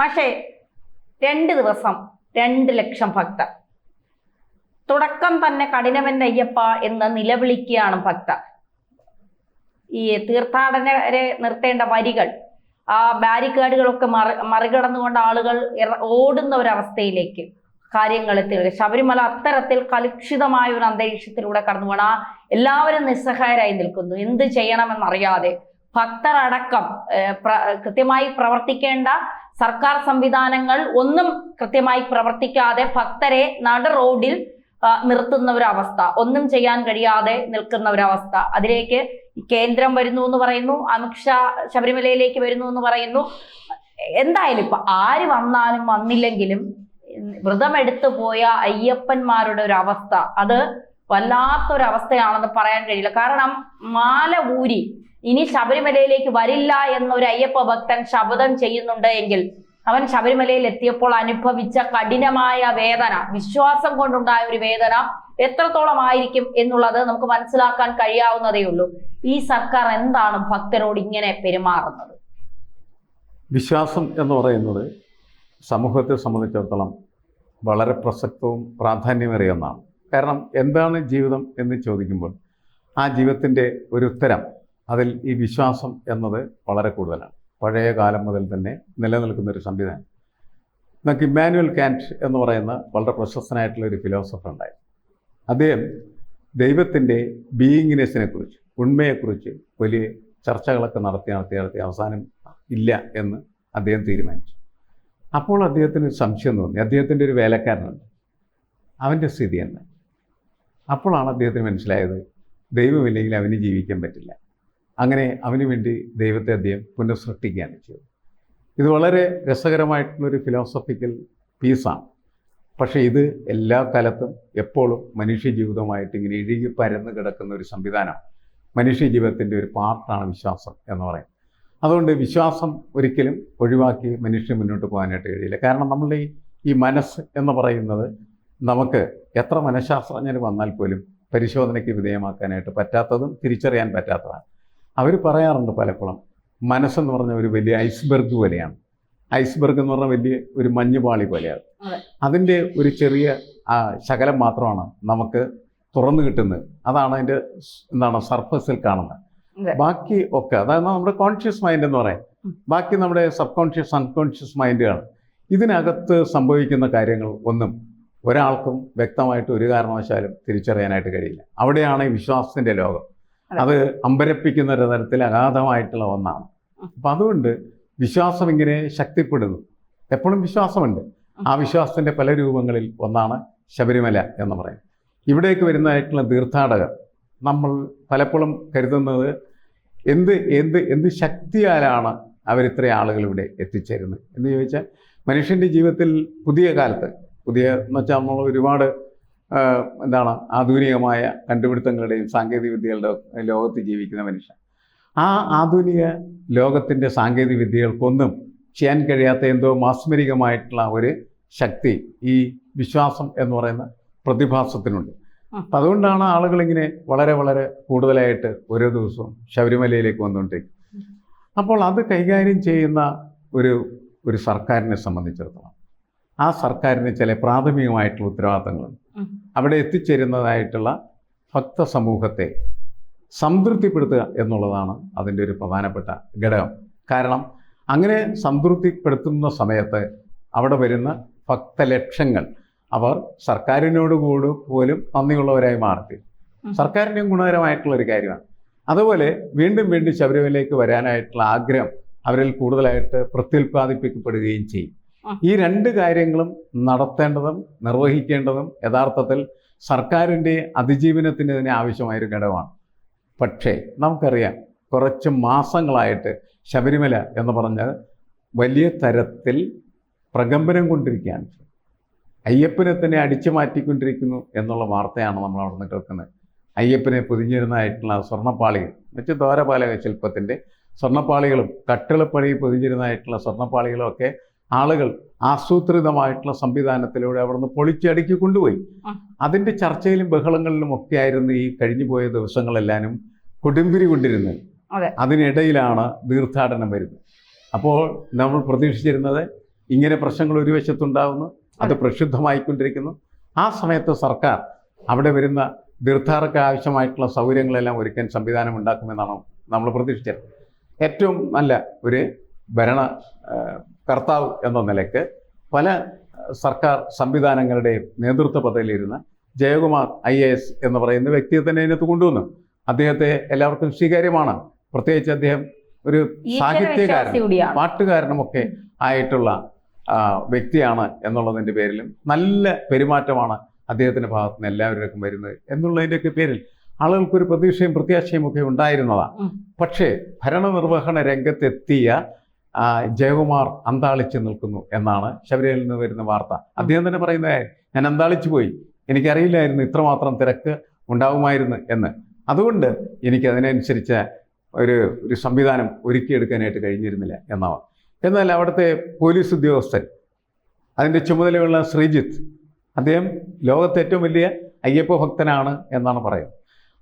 പക്ഷേ രണ്ട് ദിവസം രണ്ട് ലക്ഷം ഭക്തർ. തുടക്കം തന്നെ കഠിനമെന്ന അയ്യപ്പ എന്ന് നിലവിളിക്കുകയാണ് ഭക്തർ. ഈ തീർത്ഥാടനരെ നിർത്തേണ്ട വരികൾ ആ ബാരിക്കേഡുകളൊക്കെ മറി മറികടന്നുകൊണ്ട് ആളുകൾ ഓടുന്ന ഒരവസ്ഥയിലേക്ക് കാര്യങ്ങൾ എത്തി ശബരിമല അത്തരത്തിൽ കലുഷിതമായ ഒരു അന്തരീക്ഷത്തിലൂടെ കടന്നു പോകണം. ആ എല്ലാവരും നിസ്സഹായരായി നിൽക്കുന്നു. എന്ത് ചെയ്യണമെന്നറിയാതെ ഭക്തരടക്കം കൃത്യമായി പ്രവർത്തിക്കേണ്ട സർക്കാർ സംവിധാനങ്ങൾ ഒന്നും കൃത്യമായി പ്രവർത്തിക്കാതെ ഭക്തരെ നട റോഡിൽ നിർത്തുന്ന ഒരവസ്ഥ ഒന്നും ചെയ്യാൻ കഴിയാതെ നിൽക്കുന്ന ഒരവസ്ഥ അതിലേക്ക് കേന്ദ്രം വരുന്നു എന്ന് പറയുന്നു അമിത്ഷാ ശബരിമലയിലേക്ക് വരുന്നു എന്ന് പറയുന്നു. എന്തായാലും ഇപ്പൊ ആര് വന്നാലും വന്നില്ലെങ്കിലും വ്രതമെടുത്തു പോയ അയ്യപ്പന്മാരുടെ ഒരു അവസ്ഥ അത് വല്ലാത്തൊരവസ്ഥയാണെന്ന് പറയാൻ കഴിയില്ല. കാരണം മാല ഊരി ഇനി ശബരിമലയിലേക്ക് വരില്ല എന്നൊരു അയ്യപ്പ ഭക്തൻ ശപഥം ചെയ്യുന്നുണ്ട് എങ്കിൽ അവൻ ശബരിമലയിൽ എത്തിയപ്പോൾ അനുഭവിച്ച കഠിനമായ വേദന വിശ്വാസം കൊണ്ടുണ്ടായ ഒരു വേദന എത്രത്തോളം ആയിരിക്കും എന്നുള്ളത് നമുക്ക് മനസ്സിലാക്കാൻ കഴിയാവുന്നതേ ഉള്ളൂ. ഈ സർക്കാർ എന്താണ് ഭക്തരോട് ഇങ്ങനെ പെരുമാറുന്നത്? വിശ്വാസം എന്ന് പറയുന്നത് സമൂഹത്തെ സംബന്ധിച്ചിടത്തോളം വളരെ പ്രസക്തവും പ്രാധാന്യമേറിയ ഒന്നാണ്. കാരണം എന്താണ് ജീവിതം എന്ന് ചോദിക്കുമ്പോൾ ആ ജീവിതത്തിന്റെ ഒരു ഉത്തരം അതിൽ ഈ വിശ്വാസം എന്നത് വളരെ കൂടുതലാണ്. പഴയ കാലം മുതൽ തന്നെ നിലനിൽക്കുന്ന ഒരു സംവിധാനം. നമുക്ക് ഇമ്മാനുവൽ കാന്റ് എന്ന് പറയുന്ന വളരെ പ്രശസ്തനായിട്ടുള്ള ഒരു ഫിലോസഫർ ഉണ്ടായി അദ്ദേഹം ദൈവത്തിന്റെ ബീയിങ്നെസ്സിനെ കുറിച്ച് ഉണ്മയെക്കുറിച്ച് വലിയ ചർച്ചകളൊക്കെ നടത്തി നടത്തി നടത്തി അവസാനം ഇല്ല എന്ന് അദ്ദേഹം തീരുമാനിച്ചു. അപ്പോൾ അദ്ദേഹത്തിന് ഒരു സംശയം തോന്നി. അദ്ദേഹത്തിന്റെ ഒരു വേലക്കാരനുണ്ട്. അവന്റെ സ്ഥിതി എന്ന് അപ്പോഴാണ് അദ്ദേഹത്തിന് മനസ്സിലായത് ദൈവമില്ലെങ്കിൽ അവന് ജീവിക്കാൻ പറ്റില്ല. അങ്ങനെ അവന് വേണ്ടി ദൈവത്തെ അദ്ദേഹം പുനഃസൃഷ്ടിക്കുകയാണ് ചെയ്തത്. ഇത് വളരെ രസകരമായിട്ടുള്ളൊരു ഫിലോസഫിക്കൽ പീസാണ് പക്ഷേ ഇത് എല്ലാ കാലത്തും എപ്പോഴും മനുഷ്യ ജീവിതമായിട്ട് ഇങ്ങനെ ഇഴുകി പരന്ന് കിടക്കുന്ന ഒരു സംവിധാനം മനുഷ്യ ജീവിതത്തിന്റെ ഒരു പാർട്ടാണ് വിശ്വാസം എന്ന് പറയുന്നത്. അതുകൊണ്ട് വിശ്വാസം ഒരിക്കലും ഒഴിവാക്കി മനുഷ്യൻ മുന്നോട്ട് പോകാനായിട്ട് കഴിയില്ല. കാരണം നമ്മളുടെ ഈ മനസ്സ് എന്ന് പറയുന്നത് നമുക്ക് എത്ര മനഃശാസ്ത്രജ്ഞർ വന്നാൽ പോലും പരിശോധനയ്ക്ക് വിധേയമാക്കാനായിട്ട് പറ്റാത്തതും തിരിച്ചറിയാൻ പറ്റാത്തതാണ്. അവർ പറയാറുണ്ട് പലപ്പോഴും. മനസ്സെന്ന് പറഞ്ഞ ഒരു വലിയ ഐസ്ബർഗ് പോലെയാണ്. ഐസ്ബർഗ് എന്ന് പറഞ്ഞാൽ വലിയ ഒരു മഞ്ഞുപാളി പോലെയാണ്. അതെ. അതിന്റെ ഒരു ചെറിയ ശകലം മാത്രമാണ് നമുക്ക് തുറന്നു കിട്ടുന്നത്. അതാണ് അതിന്റെ എന്താണ് സർഫസിൽ കാണുന്നത്. ബാക്കി ഒക്കെ അതായത് നമ്മുടെ കോൺഷ്യസ് മൈൻഡ് എന്ന് പറയാം. ബാക്കി നമ്മുടെ സബ് കോൺഷ്യസ് അൺകോൺഷ്യസ് മൈൻഡുകളാണ് ഇതിനകത്ത് സംഭവിക്കുന്ന കാര്യങ്ങൾ ഒന്നും ഒരാൾക്കും വ്യക്തമായിട്ട് ഒരു കാരണവശാലും തിരിച്ചറിയാനായിട്ട് കഴിയില്ല. അവിടെയാണ് ഈ വിശ്വാസത്തിന്റെ ലോകം. അതെ. അമ്പരപ്പിക്കുന്ന ഒരു തരത്തിൽ അഗാധമായിട്ടുള്ള ഒന്നാണ്. അപ്പം അതുകൊണ്ട് വിശ്വാസം ഇങ്ങനെ ശക്തിപ്പെടുന്നു. എപ്പോഴും വിശ്വാസമുണ്ട്. ആ. വിശ്വാസത്തിന്റെ പല രൂപങ്ങളിൽ ഒന്നാണ് ശബരിമല എന്ന് പറയും ഇവിടേക്ക് വരുന്നതായിട്ടുള്ള തീർത്ഥാടകർ നമ്മൾ പലപ്പോഴും കരുതുന്നത് എന്ത് എന്ത് എന്ത് ശക്തിയാലാണ് അവരിത്രയും ആളുകൾ ഇവിടെ എത്തിച്ചേരുന്നത്? എന്ന് ചോദിച്ചാൽ മനുഷ്യന്റെ ജീവിതത്തിൽ പുതിയ കാലത്ത് പുതിയ എന്ന് വെച്ചാൽ നമ്മൾ ഒരുപാട് എന്താണ് ആധുനികമായ കണ്ടുപിടുത്തങ്ങളുടെയും സാങ്കേതിക വിദ്യകളുടെ ലോകത്ത് ജീവിക്കുന്ന മനുഷ്യൻ. ആ ആധുനിക ലോകത്തിന്റെ സാങ്കേതിക വിദ്യകൾക്കൊന്നും ചെയ്യാൻ കഴിയാത്ത എന്തോ മാസ്മരികമായിട്ടുള്ള ഒരു ശക്തി ഈ വിശ്വാസം എന്ന് പറയുന്ന പ്രതിഭാസത്തിനുണ്ട്. അപ്പം അതുകൊണ്ടാണ് ആളുകളിങ്ങനെ വളരെ വളരെ കൂടുതലായിട്ട് ഓരോ ദിവസവും ശബരിമലയിലേക്ക് വന്നുകൊണ്ടിരിക്കും അപ്പോൾ അത് കൈകാര്യം ചെയ്യുന്ന ഒരു ഒരു സർക്കാരിനെ സംബന്ധിച്ചിടത്തോളം ആ സർക്കാരിന് ചില പ്രാഥമികമായിട്ടുള്ള ഉത്തരവാദിത്തങ്ങളുണ്ട്. അവിടെ എത്തിച്ചേരുന്നതായിട്ടുള്ള ഭക്ത സമൂഹത്തെ സംതൃപ്തിപ്പെടുത്തുക എന്നുള്ളതാണ് അതിന്റെ ഒരു പ്രധാനപ്പെട്ട ഘടകം കാരണം അങ്ങനെ സംതൃപ്തിപ്പെടുത്തുന്ന സമയത്ത് അവിടെ വരുന്ന ഭക്തലക്ഷങ്ങൾ അവർ സർക്കാരിനോട് കൂടി പോലും നന്ദിയുള്ളവരായി മാറി ഉം. സർക്കാരിന്റെയും ഗുണകരമായിട്ടുള്ള ഒരു കാര്യമാണ് അതുപോലെ വീണ്ടും വീണ്ടും ശബരിമലയിലേക്ക് വരാനായിട്ടുള്ള ആഗ്രഹം അവരിൽ കൂടുതലായിട്ട് പ്രത്യുൽപാദിപ്പിക്കപ്പെടുകയും ചെയ്യും. ഈ രണ്ട് കാര്യങ്ങളും നടത്തേണ്ടതും നിർവഹിക്കേണ്ടതും യഥാർത്ഥത്തിൽ സർക്കാരിന്റെ അതിജീവനത്തിന് തന്നെ ആവശ്യമായൊരു ഘടകമാണ്. പക്ഷേ നമുക്കറിയാം കുറച്ച് മാസങ്ങളായിട്ട് ശബരിമല എന്ന് പറഞ്ഞത് വലിയ തരത്തിൽ പ്രകമ്പനം കൊണ്ടിരിക്കുകയാണ്. അയ്യപ്പനെ തന്നെ അടിച്ചു മാറ്റിക്കൊണ്ടിരിക്കുന്നു എന്നുള്ള വാർത്തയാണ് നമ്മൾ അവിടെ നിന്ന് കേൾക്കുന്നത്. അയ്യപ്പനെ പൊതിഞ്ഞിരുന്നതായിട്ടുള്ള സ്വർണപ്പാളികൾ എന്നുവെച്ചാൽ ദ്വാരപാലക ശില്പത്തിന്റെ സ്വർണപ്പാളികളും കട്ടിളപ്പണി പൊതിഞ്ഞിരുന്നതായിട്ടുള്ള സ്വർണപ്പാളികളും ഒക്കെ ആളുകൾ ആസൂത്രിതമായിട്ടുള്ള സംവിധാനത്തിലൂടെ അവിടുന്ന് പൊളിച്ചടുക്കി കൊണ്ടുപോയി. അതിന്റെ അതിന്റെ ചർച്ചയിലും ബഹളങ്ങളിലും ഒക്കെ ആയിരുന്നു ഈ കഴിഞ്ഞു പോയ ദിവസങ്ങളെല്ലാനും കൊടുമ്പിരി കൊണ്ടിരുന്നത്. അതിനിടയിലാണ് തീർത്ഥാടനം വരുന്നത്. അപ്പോൾ നമ്മൾ പ്രതീക്ഷിച്ചിരുന്നത് ഇങ്ങനെ പ്രശ്നങ്ങൾ ഒരു വശത്തുണ്ടാകുന്നു അത് പ്രക്ഷുബ്ധമായിക്കൊണ്ടിരിക്കുന്നു. ആ സമയത്ത് സർക്കാർ അവിടെ വരുന്ന തീർത്ഥാടക ആവശ്യമായിട്ടുള്ള സൗകര്യങ്ങളെല്ലാം ഒരുക്കാൻ സംവിധാനം ഉണ്ടാക്കുമെന്നാണ് നമ്മൾ പ്രതീക്ഷിച്ചത്. ഏറ്റവും നല്ല ഒരു ഭരണ കർത്താവ് എന്ന നിലയ്ക്ക് പല സർക്കാർ സംവിധാനങ്ങളുടെയും നേതൃത്വ പദവിയിലിരുന്ന ജയകുമാർ ഐ എ എസ് എന്ന് പറയുന്ന വ്യക്തിയെ തന്നെ ഇതിനകത്ത് കൊണ്ടുവന്നു. അദ്ദേഹത്തെ എല്ലാവർക്കും സ്വീകാര്യമാണ്. പ്രത്യേകിച്ച് അദ്ദേഹം ഒരു സാഹിത്യകാരൻ പാട്ടുകാരനുമൊക്കെ ആയിട്ടുള്ള വ്യക്തിയാണ് എന്നുള്ളതിന്റെ പേരിലും നല്ല പെരുമാറ്റമാണ് അദ്ദേഹത്തിന്റെ ഭാഗത്ത് നിന്ന് എല്ലാവരുടെയും വരുന്നത് എന്നുള്ളതിന്റെയൊക്കെ പേരിൽ ആളുകൾക്കൊരു പ്രതീക്ഷയും പ്രത്യാശയും ഒക്കെ ഉണ്ടായിരുന്നതാണ് പക്ഷേ ഭരണനിർവഹണ രംഗത്തെത്തിയ ജയകുമാർ അന്താളിച്ച് നിൽക്കുന്നു എന്നാണ് ശബരിമലയിൽ നിന്ന് വരുന്ന വാർത്ത. അദ്ദേഹം തന്നെ പറയുന്നത് ഞാൻ അന്താളിച്ചു പോയി. എനിക്കറിയില്ലായിരുന്നു ഇത്രമാത്രം തിരക്ക് ഉണ്ടാകുമായിരുന്നു എന്ന്. അതുകൊണ്ട് എനിക്ക് അതിനനുസരിച്ച് ഒരു ഒരു സംവിധാനം ഒരുക്കിയെടുക്കാനായിട്ട് കഴിഞ്ഞിരുന്നില്ല എന്നാണ്. എന്നാൽ അവിടുത്തെ പോലീസ് ഉദ്യോഗസ്ഥൻ അതിന്റെ ചുമതലയുള്ള ശ്രീജിത്ത് അദ്ദേഹം ലോകത്തെ ഏറ്റവും വലിയ അയ്യപ്പ ഭക്തനാണ് എന്നാണ് പറയുന്നത്.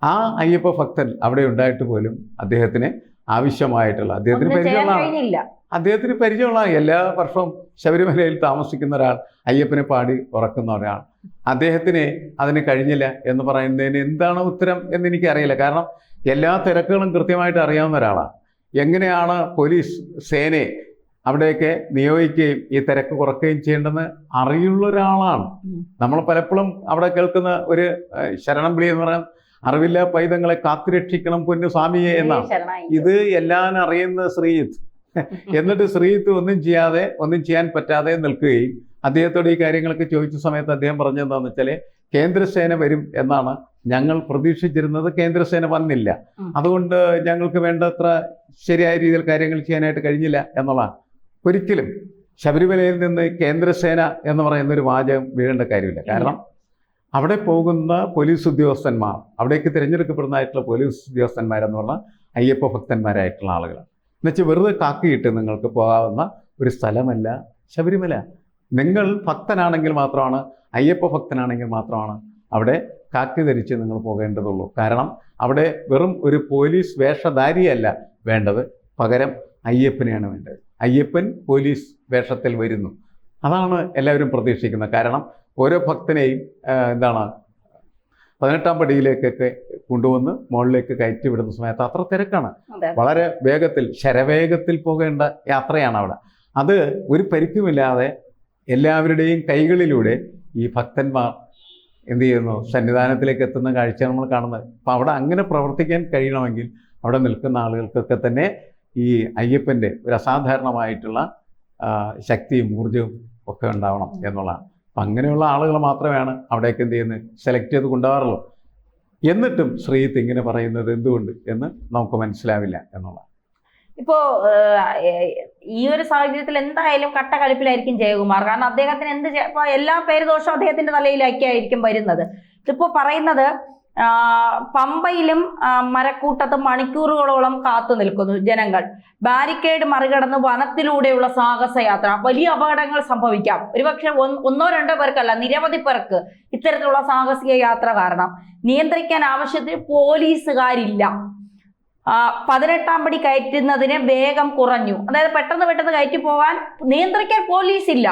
ആ അയ്യപ്പ ഭക്തൻ അവിടെ ഉണ്ടായിട്ട് പോലും അദ്ദേഹത്തിന് ആവശ്യമായിട്ടുള്ള അദ്ദേഹത്തിന് കഴിഞ്ഞില്ല. അദ്ദേഹത്തിന് പരിചയമുള്ള എല്ലാ വർഷവും ശബരിമലയിൽ താമസിക്കുന്ന ഒരാൾ അയ്യപ്പനെ പാടി ഉറക്കുന്ന ഒരാൾ. അദ്ദേഹത്തിന് അതിന് കഴിഞ്ഞില്ല എന്ന് പറയുന്നതിന് എന്താണ് ഉത്തരം എന്ന് എനിക്കറിയില്ല. കാരണം എല്ലാ തിരക്കുകളും കൃത്യമായിട്ട് അറിയാവുന്ന ഒരാളാണ്. എങ്ങനെയാണ് പോലീസ് സേനയെ അവിടെയൊക്കെ നിയോഗിക്കുകയും ഈ തിരക്ക് കുറക്കുകയും ചെയ്യേണ്ടെന്ന് അറിയുള്ള ഒരാളാണ്. നമ്മൾ പലപ്പോഴും അവിടെ കേൾക്കുന്ന ഒരു ശരണം വിളി എന്ന് പറയാൻ അറിവില്ല പൈതങ്ങളെ കാത്തുരക്ഷിക്കണം പൊന്നു സ്വാമിയെ എന്നാണ്. ഇത് എല്ലാം അറിയുന്ന ശ്രീജിത്ത്. എന്നിട്ട് ശ്രീത്ത് ഒന്നും ചെയ്യാതെ ഒന്നും ചെയ്യാൻ പറ്റാതെ നിൽക്കുകയും അദ്ദേഹത്തോട് ഈ കാര്യങ്ങളൊക്കെ ചോദിച്ച സമയത്ത് അദ്ദേഹം പറഞ്ഞതെന്താണെന്ന് വെച്ചാൽ കേന്ദ്രസേന വരും എന്നാണ് ഞങ്ങൾ പ്രതീക്ഷിച്ചിരുന്നത്. കേന്ദ്രസേന വന്നില്ല. അതുകൊണ്ട് ഞങ്ങൾക്ക് വേണ്ടത്ര ശരിയായ രീതിയിൽ കാര്യങ്ങൾ ചെയ്യാനായിട്ട് കഴിഞ്ഞില്ല എന്നുള്ളതാണ്. ഒരിക്കലും ശബരിമലയിൽ നിന്ന് കേന്ദ്രസേന എന്ന് പറയുന്ന ഒരു വാചകം വീഴേണ്ട കാര്യമില്ല. കാരണം അവിടെ പോകുന്ന പോലീസ് ഉദ്യോഗസ്ഥന്മാർ അവിടേക്ക് തിരഞ്ഞെടുക്കപ്പെടുന്നതായിട്ടുള്ള പോലീസ് ഉദ്യോഗസ്ഥന്മാരെന്ന് പറഞ്ഞാൽ അയ്യപ്പ ഭക്തന്മാരായിട്ടുള്ള ആളുകൾ എന്നുവെച്ചാൽ വെറുതെ കാക്കിയിട്ട് നിങ്ങൾക്ക് പോകാവുന്ന ഒരു സ്ഥലമല്ല ശബരിമല. നിങ്ങൾ ഭക്തനാണെങ്കിൽ മാത്രമാണ് അയ്യപ്പ ഭക്തനാണെങ്കിൽ മാത്രമാണ് അവിടെ കാക്കി ധരിച്ച് നിങ്ങൾ പോകേണ്ടതുള്ളൂ. കാരണം അവിടെ വെറും ഒരു പോലീസ് വേഷധാരിയല്ല വേണ്ടത്. പകരം അയ്യപ്പനെയാണ് വേണ്ടത്. അയ്യപ്പൻ പോലീസ് വേഷത്തിൽ വരുന്നു. അതാണ് എല്ലാവരും പ്രതീക്ഷിക്കുന്നത്. കാരണം ഓരോ ഭക്തനെയും എന്താണ് പതിനെട്ടാം പടിയിലേക്കൊക്കെ കൊണ്ടുവന്ന് മുകളിലേക്ക് കയറ്റി വിടുന്ന സമയത്ത് അത്ര തിരക്കാണ്. വളരെ വേഗത്തിൽ ശരവേഗത്തിൽ പോകേണ്ട യാത്രയാണ് അവിടെ. അത് ഒരു പരിക്കുമില്ലാതെ എല്ലാവരുടെയും കൈകളിലൂടെ ഈ ഭക്തന്മാർ എന്ത് ചെയ്യുന്നു? സന്നിധാനത്തിലേക്ക് എത്തുന്ന കാഴ്ച നമ്മൾ കാണുന്നത്. അപ്പം അവിടെ അങ്ങനെ പ്രവർത്തിക്കാൻ കഴിയണമെങ്കിൽ അവിടെ നിൽക്കുന്ന ആളുകൾക്കൊക്കെ തന്നെ ഈ അയ്യപ്പന്റെ ഒരു അസാധാരണമായിട്ടുള്ള ശക്തിയും ഊർജവും ഒക്കെ ഉണ്ടാവണം എന്നുള്ളതാണ്. അങ്ങനെയുള്ള ആളുകൾ മാത്രമാണ് അവിടേക്ക് എന്ത് ചെയ്യുന്നത്? സെലക്ട് ചെയ്ത് കൊണ്ടുപോകാറുള്ളൂ. എന്നിട്ടും ശ്രീത്ത് ഇങ്ങനെ പറയുന്നത് എന്തുകൊണ്ട് എന്ന് നമുക്ക് മനസ്സിലാവില്ല എന്നുള്ള ഇപ്പോ ഈ ഒരു സാഹചര്യത്തിൽ എന്തായാലും കട്ട കളിപ്പിലായിരിക്കും ജയകുമാർ. കാരണം അദ്ദേഹത്തിന് എന്ത് എല്ലാ പേര് എല്ലാ പേരുദോഷവും അദ്ദേഹത്തിന്റെ തലയിലേക്കായിരിക്കും വരുന്നത്. ഇതിപ്പോ പറയുന്നത് പമ്പയിലും മരക്കൂട്ടത്തും മണിക്കൂറുകളോളം കാത്തു നിൽക്കുന്നു ജനങ്ങൾ. ബാരിക്കേഡ് മറികടന്ന് വനത്തിലൂടെയുള്ള സാഹസയാത്ര. വലിയ അപകടങ്ങൾ സംഭവിക്കാം. ഒരുപക്ഷെ ഒന്നോ രണ്ടോ പേർക്കല്ല നിരവധി പേർക്ക് ഇത്തരത്തിലുള്ള സാഹസിക യാത്ര കാരണം. നിയന്ത്രിക്കാൻ ആവശ്യത്തിന് പോലീസുകാരില്ല. പതിനെട്ടാം പടി കയറ്റുന്നതിന് വേഗം കുറഞ്ഞു. അതായത് പെട്ടെന്ന് പെട്ടെന്ന് കയറ്റി പോകാൻ നിയന്ത്രിക്കാൻ പോലീസ് ഇല്ല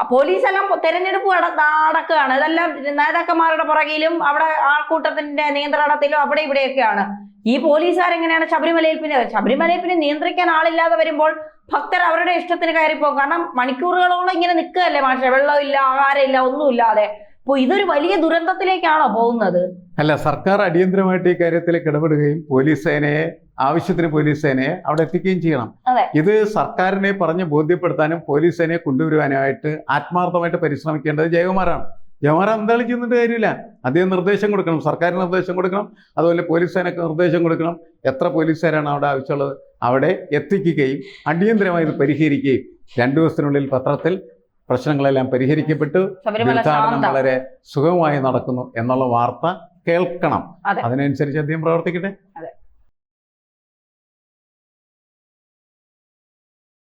പോലീസെല്ലാം തെരഞ്ഞെടുപ്പ് നട- നടക്കുകയാണ്. ഇതെല്ലാം നേതാക്കന്മാരുടെ പുറകിലും അവിടെ ആൾക്കൂട്ടത്തിന്റെ നിയന്ത്രണത്തിലും അവിടെ ഇവിടെയൊക്കെയാണ്. ഈ പോലീസുകാരെങ്ങനെയാണ് ശബരിമലയിൽ പിന്നെ ശബരിമലയിൽ പിന്നെ നിയന്ത്രിക്കാൻ ആളില്ലാതെ വരുമ്പോൾ ഭക്തർ അവരുടെ ഇഷ്ടത്തിന് കയറിപ്പോകും. കാരണം മണിക്കൂറുകളോളം ഇങ്ങനെ നിൽക്കുകയല്ലേ മാഷെ? വെള്ളമില്ല ആഹാരമില്ല ഒന്നുമില്ലാതെ. അപ്പൊ ഇതൊരു വലിയ ദുരന്തത്തിലേക്കാണോ പോകുന്നത്? അല്ല സർക്കാർ അടിയന്തരമായിട്ട് ഈ കാര്യത്തിലേക്ക് ഇടപെടുകയും പോലീസ് സേനയെ ആവശ്യത്തിന് പോലീസ് സേനയെ അവിടെ എത്തിക്കുകയും ചെയ്യണം. ഇത് സർക്കാരിനെ പറഞ്ഞ് ബോധ്യപ്പെടുത്താനും പോലീസ് സേനയെ കൊണ്ടുവരുവാനുമായിട്ട് ആത്മാർത്ഥമായിട്ട് പരിശ്രമിക്കേണ്ടത് ജയകുമാറാണ്. ജയകുമാർ എന്തായാലും ചെയ്യുന്നിട്ട് കാര്യമില്ല. അദ്ദേഹം നിർദ്ദേശം കൊടുക്കണം. സർക്കാർ നിർദ്ദേശം കൊടുക്കണം. അതുപോലെ പോലീസ് സേനക്ക് നിർദ്ദേശം കൊടുക്കണം. എത്ര പോലീസുകാരാണ് അവിടെ ആവശ്യമുള്ളത്? അവിടെ എത്തിക്കുകയും അടിയന്തരമായി ഇത് പരിഹരിക്കുകയും രണ്ടു ദിവസത്തിനുള്ളിൽ പത്രത്തിൽ പ്രശ്നങ്ങളെല്ലാം പരിഹരിക്കപ്പെട്ടു. തീർത്ഥാടനം വളരെ സുഖമായി നടക്കുന്നു എന്നുള്ള വാർത്ത കേൾക്കണം. അതിനനുസരിച്ച് അദ്ദേഹം പ്രവർത്തിക്കട്ടെ.